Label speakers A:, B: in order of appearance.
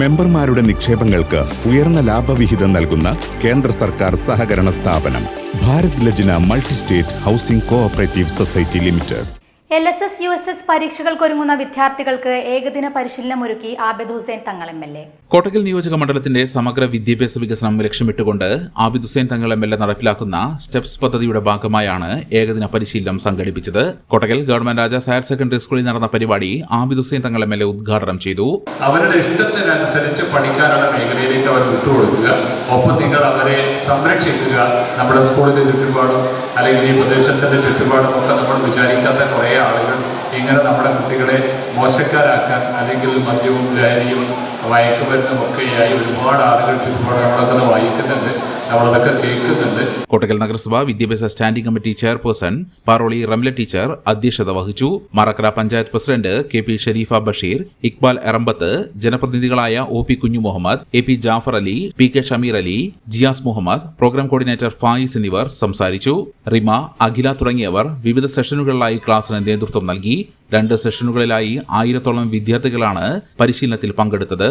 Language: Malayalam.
A: മെമ്പർമാരുടെ നിക്ഷേപങ്ങൾക്ക് ഉയർന്ന ലാഭവിഹിതം നൽകുന്ന കേന്ദ്ര സർക്കാർ സഹകരണ സ്ഥാപനം Bharat Lajna multi state housing cooperative society limited.
B: L S S S പരീക്ഷകൾക്കൊരുങ്ങുന്ന വിദ്യാർത്ഥികൾക്ക് ഏകദിന പരിശീലനം ഒരുക്കി Abid Hussain Thangal M L A.
C: Kottakkal നിയോജക മണ്ഡലത്തിന്റെ സമഗ്ര വിദ്യാഭ്യാസ വികസനം ലക്ഷ്യമിട്ടുകൊണ്ട് Abid Hussain Thangal M L A നടപ്പിലാക്കുന്ന സ്റ്റെപ്സ് പദ്ധതിയുടെ ഭാഗമായാണ് ഏകദിന പരിശീലനം സംഘടിപ്പിച്ചത്. Kottakkal government Rajas higher secondary സ്കൂളിൽ നടന്ന പരിപാടി Abid Hussain Thangal M L A ഉദ്ഘാടനം ചെയ്തു.
D: അവരുടെ ഇഷ്ടത്തിനനുസരിച്ച് പഠിക്കാനുള്ള മേഖലയിലേക്ക് അവർ വിട്ടുകൊടുക്കുക. ഒപ്പം നിങ്ങൾ അവരെ സംരക്ഷിക്കുക. നമ്മുടെ സ്കൂളിന്റെ ചുറ്റുപാടും അല്ലെങ്കിൽ ഈ പ്രദേശത്തിന്റെ ചുറ്റുപാടും ഒക്കെ നമ്മൾ വിചാരിക്കാത്ത കുറേ ആളുകൾ ഇങ്ങനെ നമ്മുടെ കുട്ടികളെ മോശക്കാരാക്കാൻ അല്ലെങ്കിൽ മദ്യവും ലഹരിയും മയക്കുമരുന്നും ഒക്കെയായി ഒരുപാട് ആളുകൾ ചുറ്റുപാട് നമ്മളൊക്കെ വായിക്കുന്നുണ്ട്. നമ്മളതൊക്കെ
C: കോട്ടക്കൽ നഗരസഭ വിദ്യാഭ്യാസ standing committee chairperson Paroli Ramla teacher അധ്യക്ഷത വഹിച്ചു. Marakkara panchayat president K P Sharifa Basheer Iqbal Erambath ജനപ്രതിനിധികളായ O P Kunju Muhammad A P Jafar Ali P K Shameer Ali Jiyas Muhammad programme coordinator Fayis എന്നിവർ സംസാരിച്ചു. റിമ അഖില തുടങ്ങിയവർ വിവിധ സെഷനുകളിലായി ക്ലാസിന് നേതൃത്വം നൽകി. രണ്ട് സെഷനുകളിലായി ആയിരത്തോളം വിദ്യാർത്ഥികളാണ് പരിശീലനത്തിൽ പങ്കെടുത്തത്.